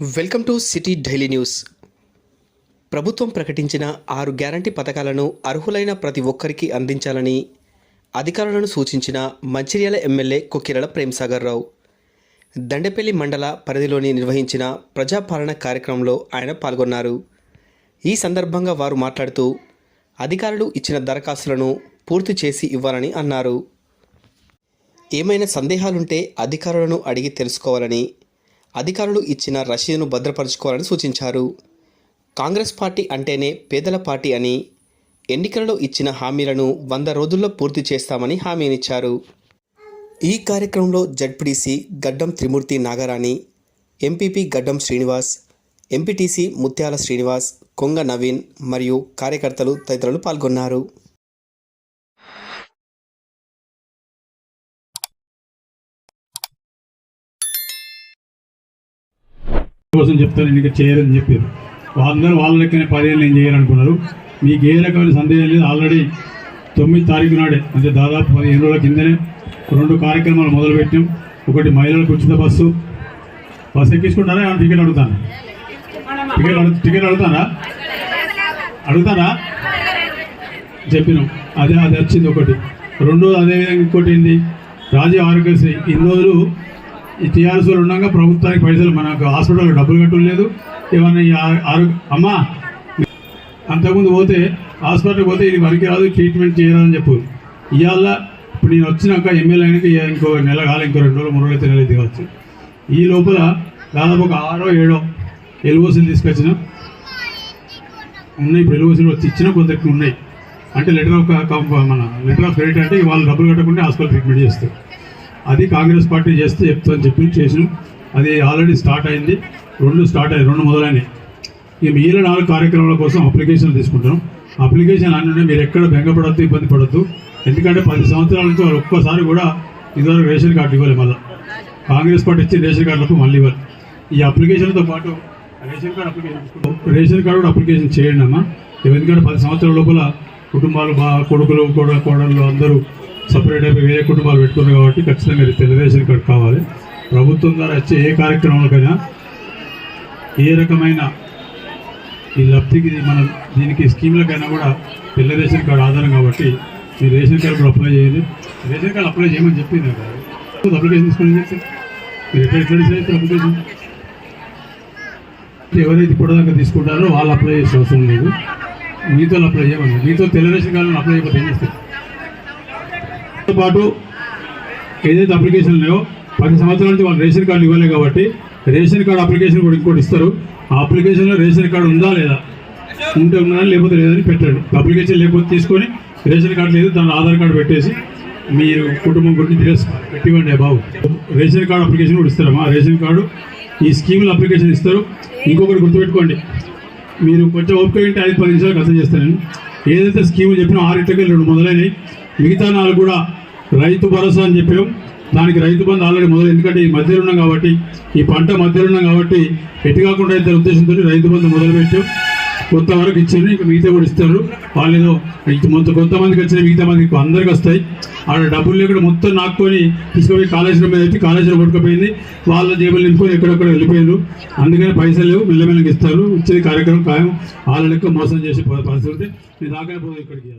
Welcome to city daily news. ప్రభుత్వం ప్రకటించిన ఆరు గ్యారంటీ పథకాలను అర్హులైన ప్రతి ఒక్కరికి అందించాలని అధికారులను సూచించిన మంచిర్యాల ఎమ్మెల్యే కొక్కిరల ప్రేమ్సాగర్ రావు. దండపల్లి మండల పరిధిలోని నిర్వహించిన ప్రజాపాలన కార్యక్రమంలో ఆయన పాల్గొన్నారు. ఈ సందర్భంగా వారు మాట్లాడుతూ అధికారులు ఇచ్చిన దరఖాస్తులను పూర్తి చేసి ఇవ్వాలని అన్నారు. ఏమైనా సందేహాలుంటే అధికారులను అడిగి తెలుసుకోవాలని అధికారులు ఇచ్చిన రసీదును భద్రపరచుకోవాలని సూచించారు. కాంగ్రెస్ పార్టీ అంటేనే పేదల పార్టీ అని ఎన్నికలలో ఇచ్చిన హామీలను వంద రోజుల్లో పూర్తి చేస్తామని హామీనిచ్చారు. ఈ కార్యక్రమంలో జడ్పీటీసీ గడ్డం త్రిమూర్తి నాగరాణి ఎంపీపీ గడ్డం శ్రీనివాస్ ఎంపీటీసీ ముత్యాల శ్రీనివాస్ కొంగ నవీన్ మరియు కార్యకర్తలు తదితరులు పాల్గొన్నారు. కోసం చెప్తాను ఎన్నిక చేయరని చెప్పారు. వాళ్ళందరూ వాళ్ళ లెక్కనే పదేళ్ళు నేను చేయాలనుకున్నారు. మీకు ఏ రకమైన సందేహం లేదు. ఆల్రెడీ తొమ్మిది తారీఖు నాడే అంటే దాదాపు పదిహేను రోజుల కిందనే రెండు కార్యక్రమాలు మొదలుపెట్టాం. ఒకటి మహిళలకు ఉచిత బస్సు. బస్సు ఎక్కించుకుంటారా? ఏమైనా టికెట్ అడుగుతాను టికెట్ అడుగు టికెట్ అడుగుతారా? అడుగుతారా? చెప్పినాం. అదే అది వచ్చింది ఒకటి. రెండోది అదేవిధంగా ఇంకోటి ఏంది? రాజీవ్ ఆరోగ్యశ్రీ. ఇన్ని రోజులు ఈ టీఆర్ఎస్లో ఉండగా ప్రభుత్వానికి పైసలు మనకు హాస్పిటల్ డబ్బులు కట్టలేదు. ఏమన్నా ఆరోగ్య అమ్మా అంతకుముందు పోతే హాస్పిటల్కి పోతే ఇది వరకు రాదు ట్రీట్మెంట్ చేయాలని చెప్పు. ఇవాళ ఇప్పుడు నేను వచ్చినాక ఎమ్మెల్యే అయినాక ఇంకో నెల కాలే ఇంకో రెండు రోజులు మూడు రోజులు నెల దిగవచ్చు ఈ లోపల దాదాపు ఒక ఆరో ఏడో ఎల్ఓసీలు తీసుకొచ్చిన. ఉన్నాయి ఇప్పుడు ఎల్ఓసీలు వచ్చి ఇచ్చిన కొందరికి ఉన్నాయి. అంటే లెటర్ ఆఫ్ మన లెటర్ ఆఫ్ క్రెడిట్ అంటే వాళ్ళు డబ్బులు కట్టకుండా హాస్పిటల్ ట్రీట్మెంట్ చేస్తారు. అది కాంగ్రెస్ పార్టీ చేస్తే చెప్తాను చెప్పి చేసినాం. అది ఆల్రెడీ స్టార్ట్ అయింది. రెండు స్టార్ట్ అయ్యాయి రెండు మొదలైనవి ఈ మిగిలిన నాలుగు కార్యక్రమాల కోసం అప్లికేషన్ తీసుకుంటాం అప్లికేషన్ అన్నీ మీరు ఎక్కడ బెంగపడద్దు ఇబ్బంది పడద్దు. ఎందుకంటే పది సంవత్సరాల నుంచి వాళ్ళు ఒక్కసారి కూడా ఇదివరకు రేషన్ కార్డు ఇవ్వాలి మళ్ళీ. కాంగ్రెస్ పార్టీ ఇచ్చిన రేషన్ కార్డులకు మళ్ళీ ఇవ్వాలి. ఈ అప్లికేషన్తో పాటు ration card application ration card కూడా అప్లికేషన్ చేయండి అమ్మా. ఎందుకంటే పది సంవత్సరాల లోపల కుటుంబాలు బా కొడుకులు కోడ కోడళ్ళు అందరూ సపరేట్ అయిపోయి వేరే కుటుంబాలు పెట్టుకున్నారు కాబట్టి ఖచ్చితంగా ఇది తెలుగుదేశం ఇక్కడ కార్డు కావాలి. ప్రభుత్వం ద్వారా వచ్చే ఏ కార్యక్రమాలకైనా ఏ రకమైన ఈ లబ్ధికి మన దీనికి స్కీమ్లకైనా కూడా తెల్ల రేషన్ కార్డు ఆధారం కాబట్టి మీరు రేషన్ కార్డు కూడా అప్లై చేయండి. రేషన్ కార్డు అప్లై చేయమని చెప్పింది కదా. అప్లికేషన్ తీసుకొని చెప్తే మీరు ఎక్కడ ఎక్కడ చేస్తే అప్లికేషన్? ఎవరైతే ఇప్పటిదాకా తీసుకుంటారో వాళ్ళు అప్లై చేసే అవసరం లేదు. మీతో అప్లై చేయమని. మీతో తెల్ల రేషన్ కార్డు అప్లై చేయకపోతే ఏం చేస్తారు? తో పాటు ఏదైతే అప్లికేషన్ ఉన్నాయో పది సంవత్సరాల నుంచి వాళ్ళు రేషన్ కార్డు ఇవ్వలేదు కాబట్టి రేషన్ కార్డు అప్లికేషన్ కూడా ఇంకోటి ఇస్తారు. ఆ అప్లికేషన్లో రేషన్ కార్డు ఉందా లేదా? ఉంటే ఉన్నదా లేకపోతే లేదని పెట్టండి. అప్లికేషన్ లేకపోతే తీసుకొని రేషన్ కార్డు లేదు దాని ఆధార్ కార్డు పెట్టేసి మీరు కుటుంబం గురించి డ్రెస్ పెట్టివ్వండి బాబు. రేషన్ కార్డు అప్లికేషన్ కూడా ఇస్తారమ్మా. రేషన్ కార్డు ఈ స్కీములు అప్లికేషన్ ఇస్తారు. ఇంకొకటి గుర్తుపెట్టుకోండి. మీరు కొంచెం ఓపిక ఉంటే ఐదు పది నిమిషాలకు అర్థం చేస్తాను ఏదైతే స్కీములు చెప్పినా ఆరింటికి రెండు మొదలైనవి. మిగతా నాలుగు కూడా రైతు భరోసా అని చెప్పాం. దానికి రైతు బంధు ఆల్రెడీ మొదలు ఎందుకంటే ఈ మధ్యలో ఉన్నాం కాబట్టి ఈ పంట మధ్యలో ఉన్నాం కాబట్టి ఎటు కాకుండా ఇద్దరు ఉద్దేశంతో రైతు బంధు మొదలుపెట్టాం. కొంతవరకు ఇచ్చారు ఇంకా మిగతా కూడా ఇస్తారు. వాళ్ళు ఏదో ఇంత మొత్తం కొంతమందికి వచ్చిన మిగతా మందికి అందరికి వస్తాయి. ఆడ డబ్బులు లేకుండా మొత్తం నాక్కొని తీసుకుపోయి కాలేజీలో మీద పెట్టి కాలేజీలో పట్టుకుపోయింది వాళ్ళ జేబులు నింపుకొని ఎక్కడెక్కడ వెళ్ళిపోయారు అందుకని పైసలు లేవు మెల్లమెల్లకి ఇస్తారు. ఇచ్చేది కార్యక్రమం ఖాయం. వాళ్ళ లెక్క మోసం చేసే పరిస్థితి నేను దాకా పోదు ఇక్కడికి.